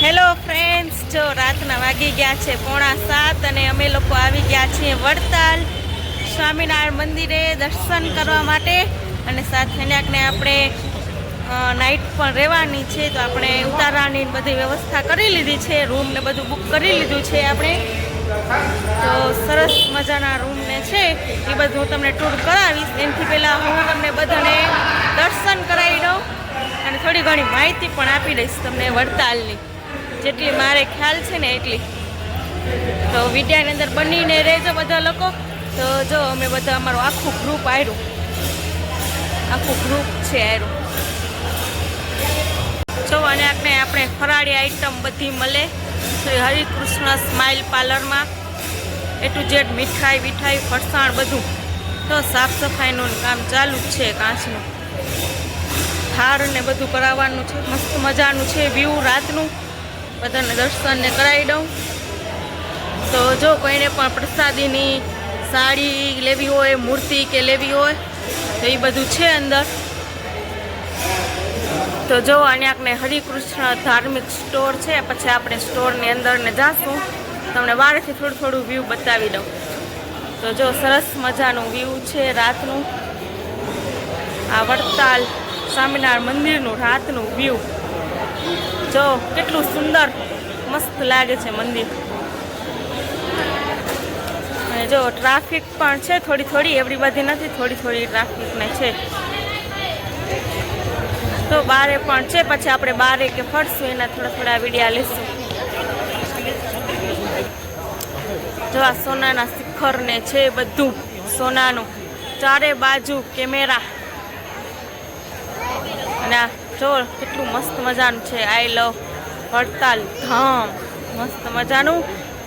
Hello friends જો રાતના વાગી ગયા છે પોણા સાત અને અમે લોકો આવી ગયા છીએ વડતાલ સ્વામિનારાયણ મંદિરે દર્શન કરવા માટે. અને સાથે ને આપણે નાઇટ પણ રહેવાની છે, તો આપણે ઉતારાની બધી વ્યવસ્થા કરી લીધી છે રૂમ ને બધું બુક કરી લીધું છે આપણે. તો સરસ મજાના રૂમ ને છે, એ બધું હું તમને ટૂર કરાવીશ. એનાથી પહેલાં હું તમને બધાને દર્શન કરાવી દઉં અને થોડી ઘણી માહિતી પણ આપી દઈશ તમને વડતાલની. જેટલી મારે ખ્યાલ છે ને એટલી. તો વિદ્યાની અંદર બનીને રહેજો બધા લોકો. તો જો અમે બધા અમારું આખું ગ્રુપ આવ્યું આખું ગ્રુપ છે આવ્યું જો અને આપણે આપણે ફરાળી આઈટમ બધી મળે. શ્રી હરિકૃષ્ણ સ્માઇલ પાર્લરમાં એ ટુ જેડ મીઠાઈ મીઠાઈ, ફરસાણ બધું. તો સાફ સફાઈનું કામ ચાલુ જ છે કાચનું. હાર ને બધું કરાવવાનું છે. મસ્ત મજાનું છે. વ્યૂ રાતનું. બધાને દર્શનને કરાવી દઉં. તો જો કોઈને પણ પ્રસાદીની સાડી લેવી હોય, મૂર્તિ કે લેવી હોય, તો એ બધું છે અંદર. તો જો અહીંયા હરિકૃષ્ણ ધાર્મિક સ્ટોર છે, પછી આપણે સ્ટોરની અંદર ને જાશું. તમને બહારથી થોડું થોડું વ્યૂ બતાવી દઉં. તો જો સરસ મજાનું વ્યૂ છે રાતનું. આ વડતાલ સ્વામિનારાયણ મંદિરનું રાતનું વ્યૂ જો, કેટલું સુંદર મસ્ત લાગે છે મંદિર. અને જો ટ્રાફિક પણ છે, થોડી થોડી, એવડી બધી નથી, થોડી થોડી ટ્રાફિકને છે. તો બારે પણ છે, પછી આપણે બારે કે ફરશું, એના થોડા થોડા વિડીયા લઈશું જો, આ સોનાના શિખરને છે બધું, સોનાનું. ચારે બાજુ કેમેરા. અને જો કેટલું મસ્ત મજાનું છે. આઈ લવ હડતાલ, ધામ, મસ્ત મજાનું.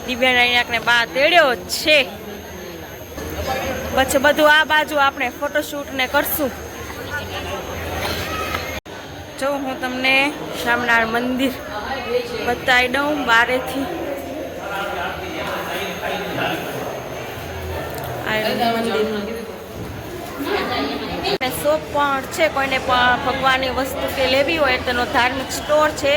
દિવ્યાને અહીંયા બા તેડ્યો છે. પછી બધું આ બાજુ આપણે ફોટોશૂટ ને કરશું. જો હું તમને શામનાર મંદિર બતાવી દઉં બારેથી. આ મંદિર શોપ પણ છે, કોઈને ભગવાનની વસ્તુ કે લેવી હોય તેનો ધાર્મિક સ્ટોર છે.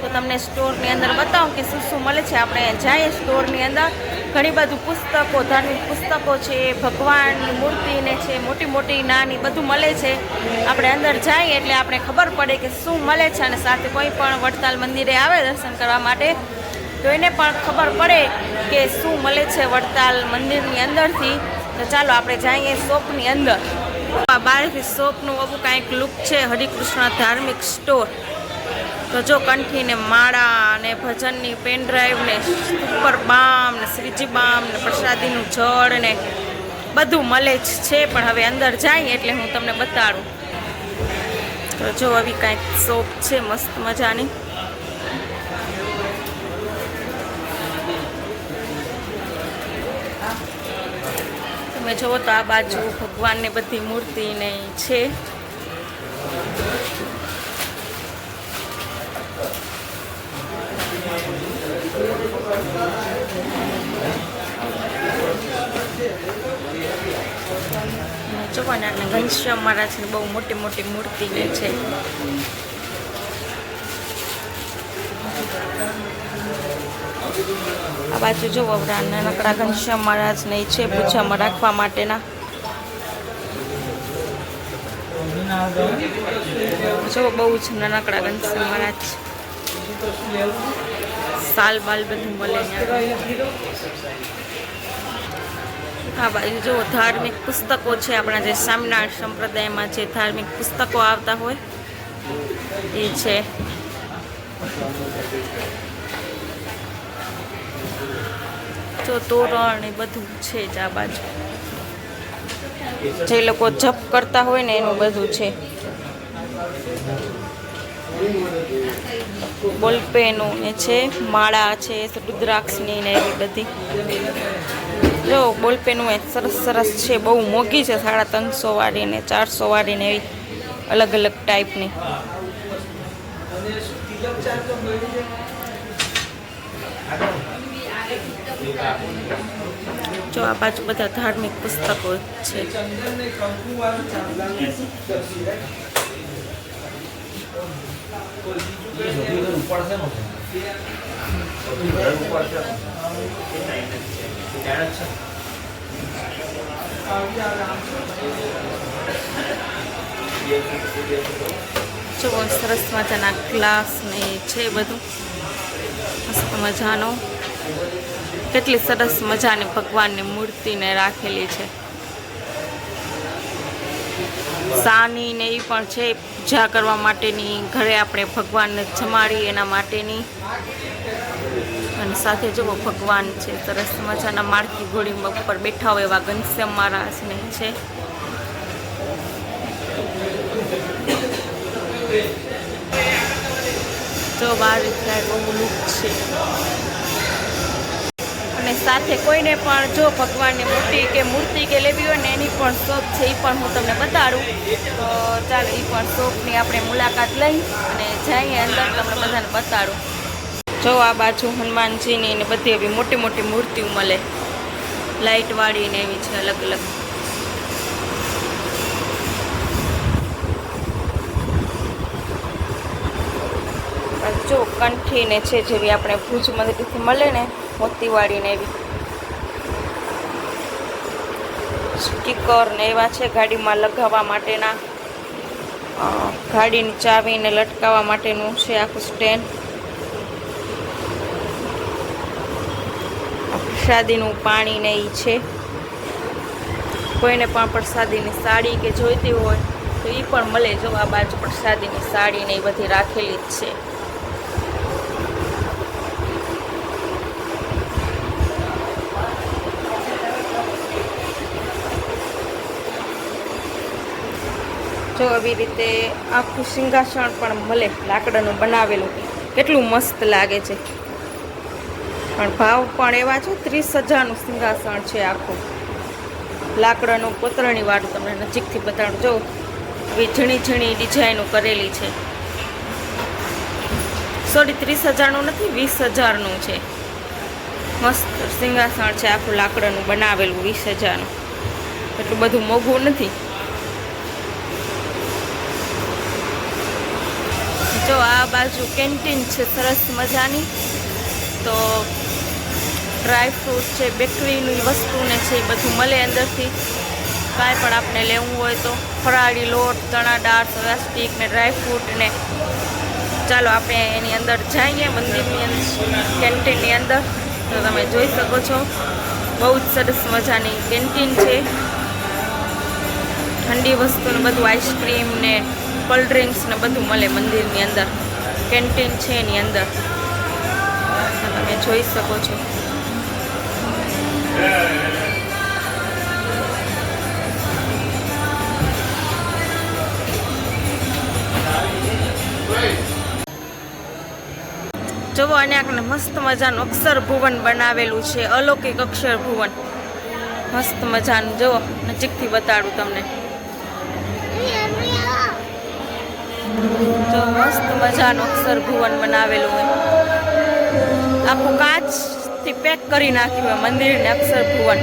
તો તમને સ્ટોરની અંદર બતાવું કે શું શું મળે છે. આપણે જઈએ સ્ટોરની અંદર. ઘણી બધું પુસ્તકો, ધાર્મિક પુસ્તકો છે, ભગવાનની મૂર્તિને છે, મોટી મોટી નાની બધું મળે છે. આપણે અંદર જઈએ એટલે આપણે ખબર પડે કે શું મળે છે અને સાથે કોઈ પણ વડતાલ મંદિરે આવે દર્શન કરવા માટે. તો એને પણ ખબર પડે કે શું મળે છે વડતાલ મંદિરની અંદરથી. તો ચાલો આપણે જઈએ શોપની અંદર. આ બહારથી શોપનું આવું કાંઈક લુક છે હરિકૃષ્ણ ધાર્મિક સ્ટોર તો જો કંઠીને માળા અને ભજનની પેન ડ્રાઈવ ને સુપર બામ ને શ્રીજી બામ ને પ્રસાદીનું જળ ને બધું મળે જ છે, પણ હવે અંદર જાય એટલે હું તમને બતાડું. તો જો આવી કાંઈક શોપ છે, મસ્ત મજાની. તમે જુઓ તો આ બાજુ ભગવાનની બધી મૂર્તિ ને છે. જોવાના ઘનશ્યામ મહારાજની બહુ મોટી મોટી મૂર્તિ છે. આ બાજુ જો નાનકડા ઘનશ્યામ મહારાજ નહીં છે, પૂજામાં રાખવા માટેના. જો બહુ જ નાનકડા ઘનશ્યામ મહારાજ સાલ બાલ બધું મળે હા બાજુ જો ધાર્મિક પુસ્તકો છે, આપણા જે સ્વામિનારાયણ સંપ્રદાયમાં જે ધાર્મિક પુસ્તકો આવતા હોય, એ છે. જો તોરણ એ બધું છે જ આ બાજુ. જે લોકો જપ કરતા હોય ને એનું બધું છે. બોલપેનું ને છે, માળા છે, રુદ્રાક્ષની ને એવી બધી. જો બોલપેનું એ સરસ સરસ છે, બહુ મોંઘી છે, સાડા ત્રણસો વાળી ને ચારસો વાળી ને એવી અલગ અલગ ટાઈપની. જો આ બાજુ બધા ધાર્મિક પુસ્તકો છે. જો સરસ મજાના ગ્લાસ ને છે બધું. મસ્ત મજાનો. કેટલી સરસ મજાની ભગવાનની મૂર્તિને રાખેલી છે. સાની ને એ પણ છે, પૂજા કરવા માટેની, ઘરે આપણે ભગવાનને જમાડી એના માટેની. અને સાથે જુઓ, ભગવાન છે, સરસ મજાના માળખી ઘોડી ઉપર બેઠા હોય એવા ઘનશ્યામ મહારાજને છે. જો બાર રીતે બહુ લુક છે. અને સાથે કોઈને પણ, જો ભગવાનની મૂર્તિ કે મૂર્તિ કે લેવી હોય ને એની પણ શોપ છે એ પણ હું તમને બતાડું. તો ચાલો એ પણ શોપની આપણે મુલાકાત લઈ અને જઈએ અંદર, તમને બધાને બતાડું. જો આ બાજુ હનુમાનજીની ને બધી એવી મોટી મોટી મૂર્તિઓ મળે. લાઇટવાળી ને એવી છે, અલગ અલગ. જો કંઠી ને છે, જેવી આપણે ભુજ મંદિરથી મળે ને મોતીવાળી ને એવી. સ્ટીકર ને એવા છે ગાડીમાં લગાવવા માટેના. ગાડીની ચાવીને લટકાવવા માટેનું છે આખું સ્ટેન્ડ. પ્રસાદીનું પાણી ને એ છે. કોઈને પણ પ્રસાદીની સાડી કે જોઈતી હોય, તો એ પણ મળે જો આ બાજુ પ્રસાદીની સાડી ને એ બધી રાખેલી જ છે. જો આવી રીતે આખું સિંહાસણ પણ મળે લાકડાનું બનાવેલું, કેટલું મસ્ત લાગે છે. પણ ભાવ પણ એવા છે, ત્રીસ હજારનું સિંહાસણ છે આખું. લાકડાનું કોતરણી વાળું તમને નજીકથી બતાડું. જો, આવી ઝીણી ઝીણી ડિઝાઇનો કરેલી છે. સોરી, ત્રીસ હજારનું નથી, વીસ હજારનું છે. મસ્ત સિંહાસણ છે આખું લાકડાનું બનાવેલું, વીસ હજારનું. એટલું બધું મોંઘું નથી. જો આ બાજુ કેન્ટીન છે, સરસ મજાની. તો ડ્રાયફ્રૂટ છે, બેકરીની વસ્તુને છે, એ બધું મળે અંદરથી. કાંઈ પણ આપણે લેવું હોય તો ફરાળી લોટ, ચણા દાળ પ્લાસ્ટિક ને ડ્રાયફ્રૂટ ને. ચાલો આપણે એની અંદર જઈએ મંદિરની અંદર, કેન્ટીનની અંદર. તો તમે જોઈ શકો છો, બહુ જ સરસ મજાની કેન્ટીન છે. ઠંડી વસ્તુને બધું આઈસ્ક્રીમ ને કોલ્ડ ડ્રિંક્સ ને બધું મળે મંદિરની અંદર. કેન્ટીન છે એની અંદર. તમે જોઈ શકો છો. જુઓ અને આપણે મસ્ત મજાનું અક્ષર ભુવન બનાવેલું છે. અલૌકિક અક્ષર ભુવન. મસ્ત મજાનું. જુઓ, નજીકથી બતાડું તમને. જો મસ્ત મજાનું અક્ષર ભુવન બનાવેલું હોય. આખું કાચથી પેક કરી નાખ્યું હોય મંદિરને અક્ષર ભુવન.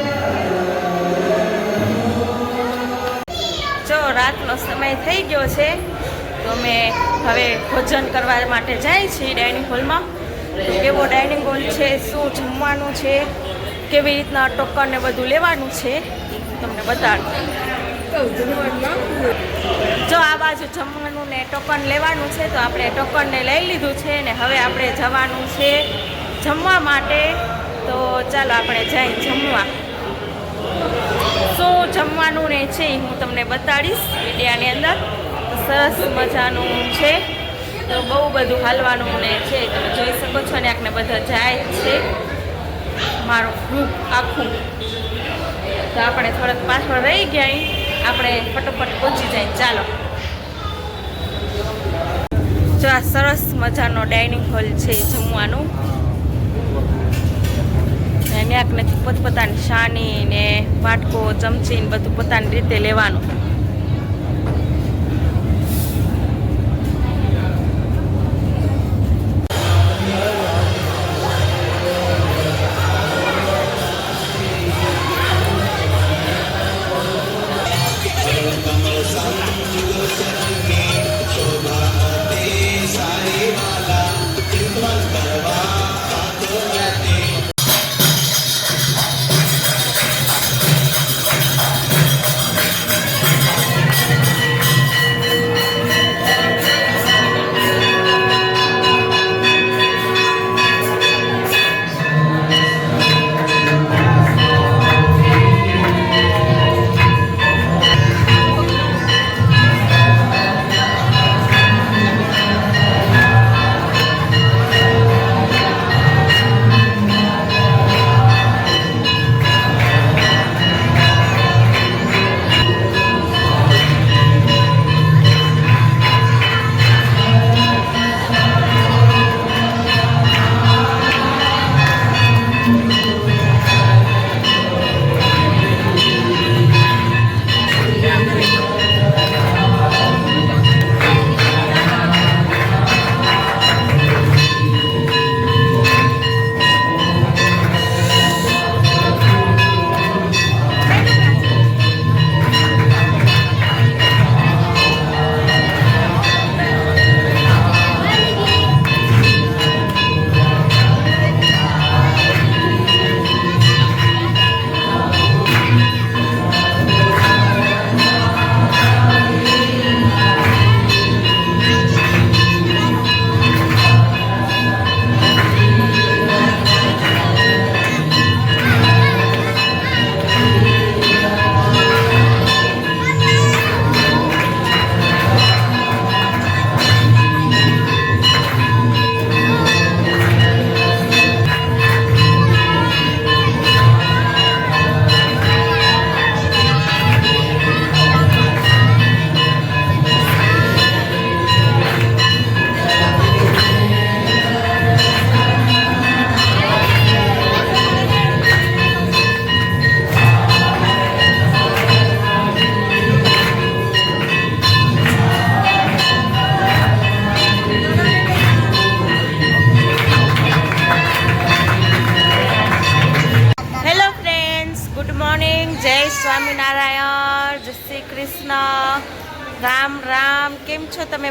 જો, રાતનો સમય થઈ ગયો છે. તો અમે હવે ભોજન કરવા માટે જાય છીએ ડાઇનિંગ હોલમાં તો કેવો ડાઇનિંગ હોલ છે, શું જમવાનું છે, કેવી રીતના ટોકન ને બધું લેવાનું છે તમને બતાડું જો આ બાજુ જમવાનું ને ટોકન લેવાનું છે, તો આપણે ટોકનને લઈ લીધું છે ને હવે આપણે જવાનું છે જમવા માટે. તો ચાલો આપણે જઈ જમવા. શું જમવાનું ને છે એ હું તમને બતાડીશ વિડીયાની અંદર. સરસ મજાનું છે. તો બહુ બધું હાલવાનું ને છે, તમે જોઈ શકો છો ને આખને બધા જાય છે. મારું ગ્રુપ આખું. તો આપણે થોડાક પાછળ રહી ગયા. આપણે ફટોફટ પહોંચી જાય. ચાલો. જો આ સરસ મજાનો ડાઇનિંગ હોલ છે જમવાનું. ક્યાંક નથી પોતપોતાની શાની ને વાટકો, ચમચી ને બધું પોતાની રીતે લેવાનું.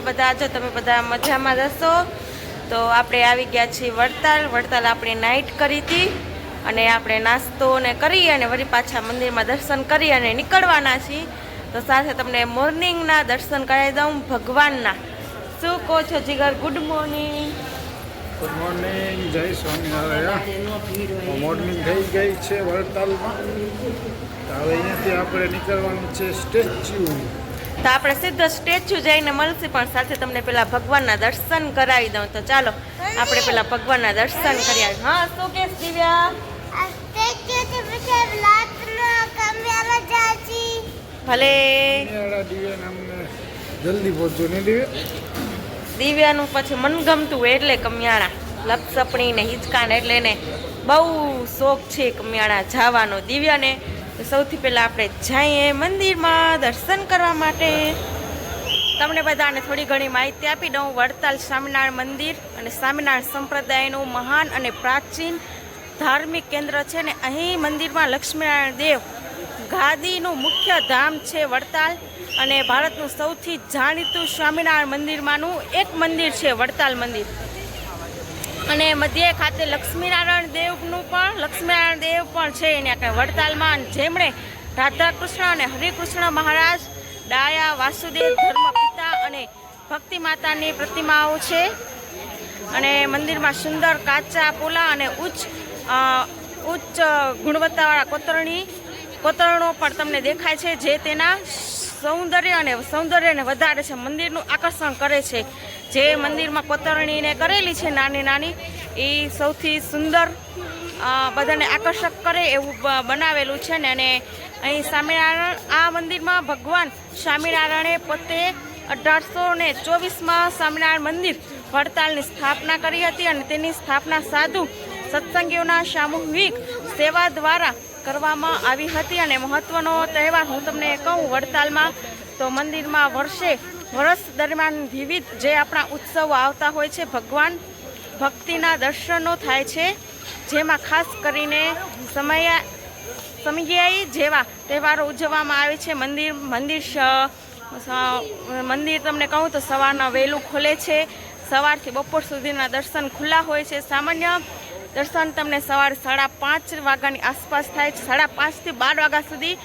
બધા, જો તમે બધા મજામાં રહેશો, તો આપણે આવી ગયા છીએ વડતાલ. વડતાલ આપણે નાઇટ કરી હતી અને આપણે નાસ્તો ને કરી અને વળી પાછા મંદિરમાં દર્શન કરી અને નીકળવાના છીએ. તો સાથે તમને મોર્નિંગના દર્શન કરાવી દઉં, ભગવાનના. શું કહો છો, Jigar? Good morning good morning Jai Swaminarayan. Morning થઈ ગઈ છે વડતાલમાં. હવે અહીંયાથી આપણે નીકળવાનું છે સ્ટેચ્યુ તો આપણે સીધો સ્ટેચ્યુ જઈને મળશે પણ સાથે તમને પેલા ભગવાનના દર્શન કરાવી દઉં. તો ચાલો આપણે પેલા ભગવાનના દર્શન કરી આવી હા શું કે દિવ્યા? ભલે. જલ્દી પહોંચજો ને દિવ્યા? દિવ્યાનું પછી મનગમતું હોય એટલે કમિયાણા લપસપણી ને હિંચકાને એટલે એને બહુ શોખ છે કમિયાણા જવાનો. દિવ્યાને તો સૌથી પહેલાં આપણે જઈએ મંદિરમાં દર્શન કરવા માટે. તમને બધાને થોડી ઘણી માહિતી આપી દઉં. વડતાલ સ્વામિનારાયણ મંદિર અને સ્વામિનારાયણ સંપ્રદાયનું મહાન અને પ્રાચીન ધાર્મિક કેન્દ્ર છે ને અહીં મંદિરમાં લક્ષ્મીનારાયણ દેવ ગાદીનું મુખ્ય ધામ છે વડતાલ અને ભારતનું સૌથી જાણીતું સ્વામિનારાયણ મંદિરમાંનું એક મંદિર છે વડતાલ મંદિર. અને મધ્ય ખાતે લક્ષ્મીનારાયણ દેવનું પણ, લક્ષ્મીનારાયણ દેવ પણ છે એને આપણે વડતાલમાં. જેમણે રાધા કૃષ્ણ અને હરિકૃષ્ણ મહારાજ, ડાયા, વાસુદેવ ધર્મ પિતા અને ભક્તિ માતાની પ્રતિમાઓ છે. અને મંદિરમાં સુંદર કાચા પોલા અને ઉચ્ચ ઉચ્ચ ગુણવત્તાવાળા કોતરણી, કોતરણો પણ તમને દેખાય છે, જે તેના સૌંદર્ય અને સૌંદર્યને વધારે છે, મંદિરનું આકર્ષણ કરે છે. જે મંદિરમાં કોતરણીને કરેલી છે નાની નાની, એ સૌથી સુંદર બધાને આકર્ષક કરે એવું બનાવેલું છે ને અને અહીં સ્વામિનારાયણ, આ મંદિરમાં ભગવાન સ્વામિનારાયણે પોતે અઢારસો ને ચોવીસમાં સ્વામિનારાયણ મંદિર વડતાલની સ્થાપના કરી હતી અને તેની સ્થાપના સાધુ સત્સંગીઓના સામૂહિક સેવા દ્વારા કરવામાં આવી હતી અને મહત્વનો તહેવાર હું તમને કહું વડતાલમાં તો મંદિરમાં વર્ષે વર્ષ દરમિયાન વિવિધ જે આપણા ઉત્સવો આવતા હોય છે, ભગવાન ભક્તિના દર્શનો થાય છે, જેમાં ખાસ કરીને સમયા સમયાઈ જેવા તહેવારો ઉજવવામાં આવે છે. મંદિર મંદિર મંદિર તમને કહું તો સવારના વહેલું ખોલે છે. સવારથી બપોર સુધીના દર્શન ખુલ્લા હોય છે. સામાન્ય દર્શન તમને સવારે સાડા પાંચ વાગ્યાની આસપાસ થાય છે. સાડા પાંચથી બાર વાગ્યા સુધી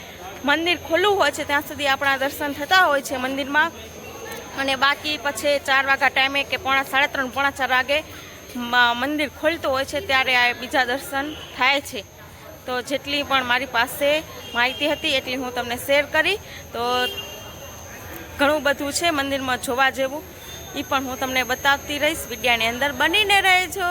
મંદિર ખુલ્લું હોય છે. ત્યાં સુધી આપણા દર્શન થતા હોય છે મંદિરમાં. અને બાકી પછી ચાર વાગ્યા ટાઈમે કે પોણા સાડા ત્રણ, પોણા ચાર વાગે મંદિર ખોલતું હોય છે, ત્યારે આ બીજા દર્શન થાય છે. તો જેટલી પણ મારી પાસે માહિતી હતી, એટલી હું તમને શેર કરી. તો ઘણું બધું છે મંદિરમાં જોવા જેવું. એ પણ હું તમને બતાવતી રહીશ. વિડીયાની અંદર બનીને રહેજો.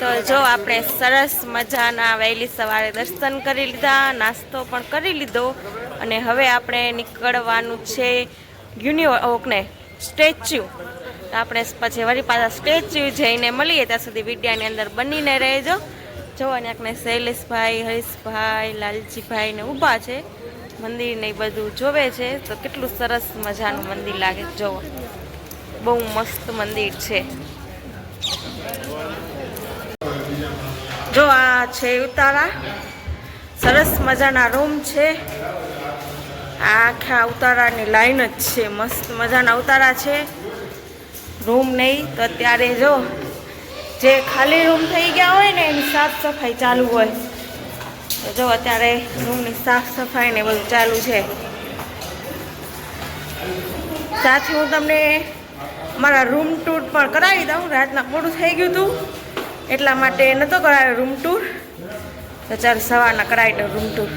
તો જો આપણે સરસ મજાના વહેલી સવારે દર્શન કરી લીધા, નાસ્તો પણ કરી લીધો અને હવે આપણે નીકળવાનું છે યુનિવર્કને સ્ટેચ્યુ. તો આપણે પછી વળી પાછા સ્ટેચ્યુ જઈને મળીએ, ત્યાં સુધી વિડીયાની અંદર બનીને રહેજો. જો અને આપણે શૈલેષભાઈ, હરીશભાઈ, લાલજીભાઈ ને ઊભા છે. મંદિર ને બધું જોવે છે. તો કેટલું સરસ મજાનું મંદિર લાગે જોવો. બહુ મસ્ત મંદિર છે. જો આ છે ઉતારા. સરસ મજાના રૂમ છે. આખા ઉતારાની લાઈન જ છે. મસ્ત મજાના ઉતારા છે. રૂમ નહીં, તો અત્યારે જો જે ખાલી રૂમ થઈ ગયા હોય ને, એની સાફ સફાઈ ચાલુ હોય. તો જો અત્યારે રૂમની સાફ સફાઈ ને બધું ચાલુ છે. સાથે હું તમને મારા રૂમ ટૂર પણ કરાવી દઉં. રાતના મોડું થઈ ગયું હતું. એટલા માટે નહોતો કરાયો રૂમ ટૂર તો ચાલો સવારના કરાવી દઉં રૂમ ટૂર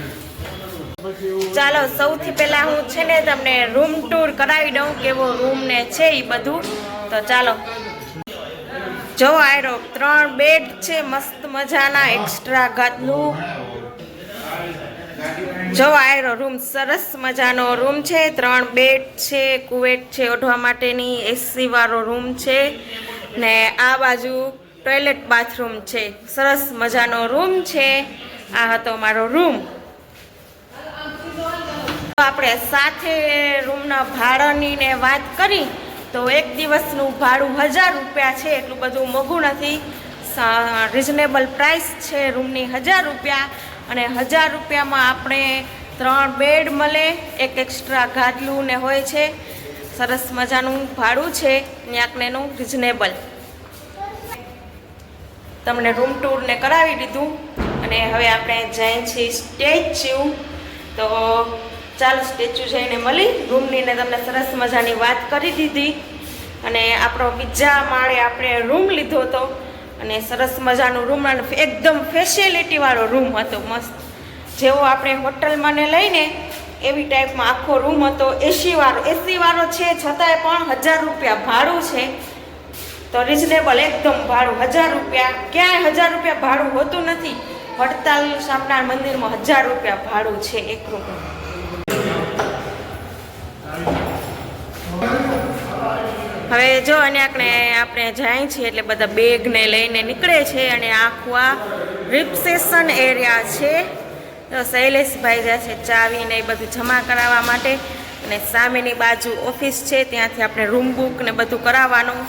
ચાલો, સૌથી પહેલા હું છે ને તમને રૂમ ટૂર કરાવી દઉં, કેવો રૂમ ને છે એ બધું. તો ચાલો. જો આયરો, ત્રણ બેડ છે, મસ્ત મજાના એક્સ્ટ્રા ઘાતનું જો આયરો રૂમ સરસ મજાનો રૂમ છે, ત્રણ બેડ છે, કુવેટ છે, ઓઢવા માટેની એસી વાળો રૂમ છે. ને આ બાજુ ટોયલેટ બાથરૂમ છે. સરસ મજાનો રૂમ છે. આ હતો મારો રૂમ. આપણે સાથે રૂમના ભાડાની ને વાત કરી. તો એક દિવસનું ભાડું હજાર રૂપિયા છે. એટલું બધું મોંઘું નથી. રિઝનેબલ પ્રાઇસ છે રૂમની હજાર રૂપિયા. અને હજાર રૂપિયામાં આપણે ત્રણ બેડ મળે. એક એક્સ્ટ્રા ગાદલું ને હોય છે. સરસ મજાનું ભાડું છે. ન્યાકનેનું રિઝનેબલ. તમને રૂમ ટૂરને કરાવી દીધું. અને હવે આપણે જઈએ છીએ સ્ટેચ્યુ તો ચાલો સ્ટેચ્યુ જઈને મળી. રૂમની ને તમને સરસ મજાની વાત કરી દીધી. અને આપણો બીજા માળે આપણે રૂમ લીધો હતો. અને સરસ મજાનું રૂમ એકદમ ફેસિલિટીવાળો રૂમ હતો, મસ્ત. જેવો આપણે હોટલમાં ને લઈને એવી ટાઈપમાં આખો રૂમ હતો. એસીવાળો એસીવાળો છે, છતાંય પણ હજાર રૂપિયા ભાડું છે. તો રિઝનેબલ એકદમ ભાડું. હજાર રૂપિયા, ક્યાંય હજાર રૂપિયા ભાડું હોતું નથી. વડતાલ સ્વામિનારાયણ મંદિરમાં હજાર રૂપિયા ભાડું છે એક રૂમનું હવે જો અને આપણે આપણે જાય છીએ એટલે બધા બેગને લઈને નીકળે છે અને આખું આ રિપ્સેશન એરિયા છે. તો શૈલેષભાઈ જ્યાં છે ચાવીને એ બધું જમા કરાવવા માટે. અને સામેની બાજુ ઓફિસ છે, ત્યાંથી આપણે રૂમ બુક ને બધું કરાવવાનું.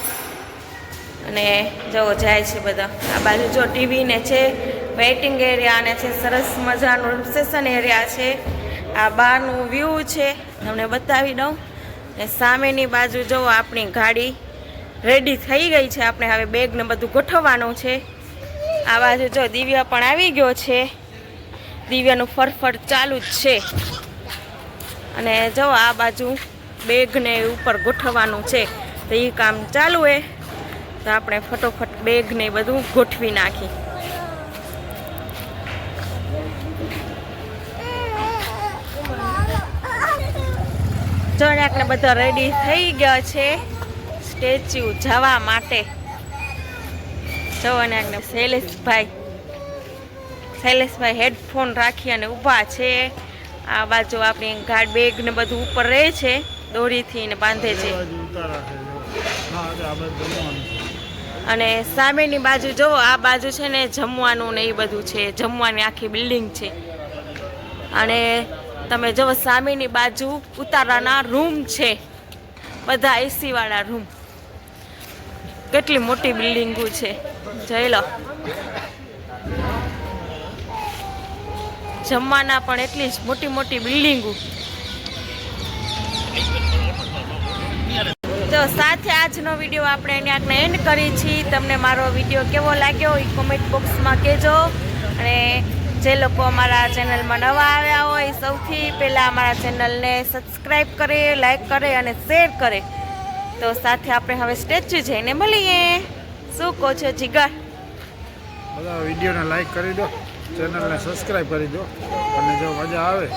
અને જવો જાય છે બધા. આ બાજુ જો ટીવી ને છે વેઇટિંગ એરિયા ને છે, સરસ મજાનું રિસેપ્શન એરિયા છે. આ બહારનું વ્યૂ છે, તમને બતાવી દઉં. ને સામેની બાજુ જો આપણી ગાડી રેડી થઈ ગઈ છે, આપણે હવે બેગને બધું ગોઠવવાનું છે. આ બાજુ જો દિવ્ય પણ આવી ગયો છે. દિવ્યાનું ફરફર ચાલુ જ છે. અને જો આ બાજુ બેગને ઉપર ગોઠવવાનું છે, તો એ કામ ચાલુ હે. તો આપણે ફટોફટ બેગ ને બધું ગોઠવી નાખી. જો ને આપણે બધા રેડી થઈ ગયા છે સ્ટેચ્યુ જવા માટે. જો અને શૈલેષભાઈ શૈલેષભાઈ હેડફોન રાખી અને ઊભા છે. આ બાજુ આપણી ગાડ બેગ ને બધું ઉપર રહે છે, દોરીથી ને બાંધે છે. અને સામેની બાજુ જુઓ આ બાજુ છે ને જમવાનું ને એ બધું છે. જમવાની આખી બિલ્ડિંગ છે. અને તમે જુઓ સામેની બાજુ ઉતારાના રૂમ છે. બધા એસીવાળા રૂમ કેટલી મોટી બિલ્ડિંગો છે. જોઈ લો. જમવાના પણ એટલી જ મોટી મોટી બિલ્ડિંગો તો સાથે આજનો વીડિયો આપણે અહીંયા એન્ડ કરી છીએ. તમને મારો વીડિયો કેવો લાગ્યો એ કોમેન્ટ બોક્સમાં કહેજો. અને જે લોકો અમારા ચેનલમાં નવા આવ્યા હોય સૌથી પહેલાં અમારા ચેનલને સબસ્ક્રાઈબ કરે લાઈક કરે અને શેર કરે. તો સાથે આપણે હવે સ્ટેચ્યુ જઈને મળીએ. શું કહો છો જીગર? બધા વિડીયોને લાઈક કરી દો ચેનલને સબસ્ક્રાઈબ કરી દો અને જો મજા આવે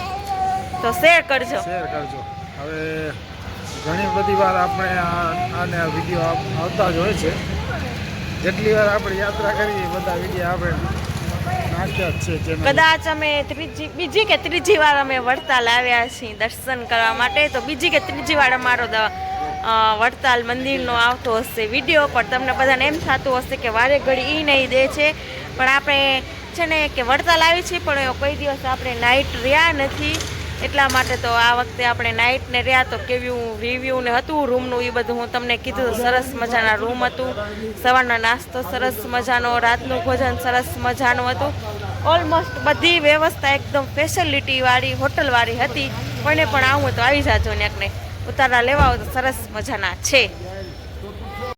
તો શેર કરજો. શેર કરજો. હવે ઘણી બધી વાર આપણે આને વીડિયો આવતા જ હોય છે. જેટલી વાર આપણે યાત્રા કરીએ બધા વીડિયો આપણે છે કદાચ અમે ત્રીજી બીજી કે ત્રીજી વાર અમે વડતાલ આવ્યા છીએ દર્શન કરવા માટે, તો બીજી કે ત્રીજી વાર અમારો વડતાલ મંદિરનો આવતો હશે વીડિયો પણ તમને બધાને એમ થતું હશે કે વારે ઘડી એ નહીં દે છે. પણ આપણે છે ને કે વડતાલ આવી છીએ, પણ કોઈ દિવસ આપણે નાઇટ રહ્યા નથી. એટલા માટે તો આ વખતે આપણે નાઇટ ને રહ્યા તો કેવું રિવ્યુ ને હતું રૂમનું એ બધું હું તમને કીધું સરસ મજાના રૂમ હતું. સવારનો નાસ્તો સરસ મજાનો, રાતનું ભોજન સરસ મજાનું હતું. ઓલમોસ્ટ બધી વ્યવસ્થા એકદમ ફેસિલિટીવાળી હોટલવાળી હતી. કોઈને પણ આવું તો આવી જાજો ને ઉતારા લેવા તો સરસ મજાના છે.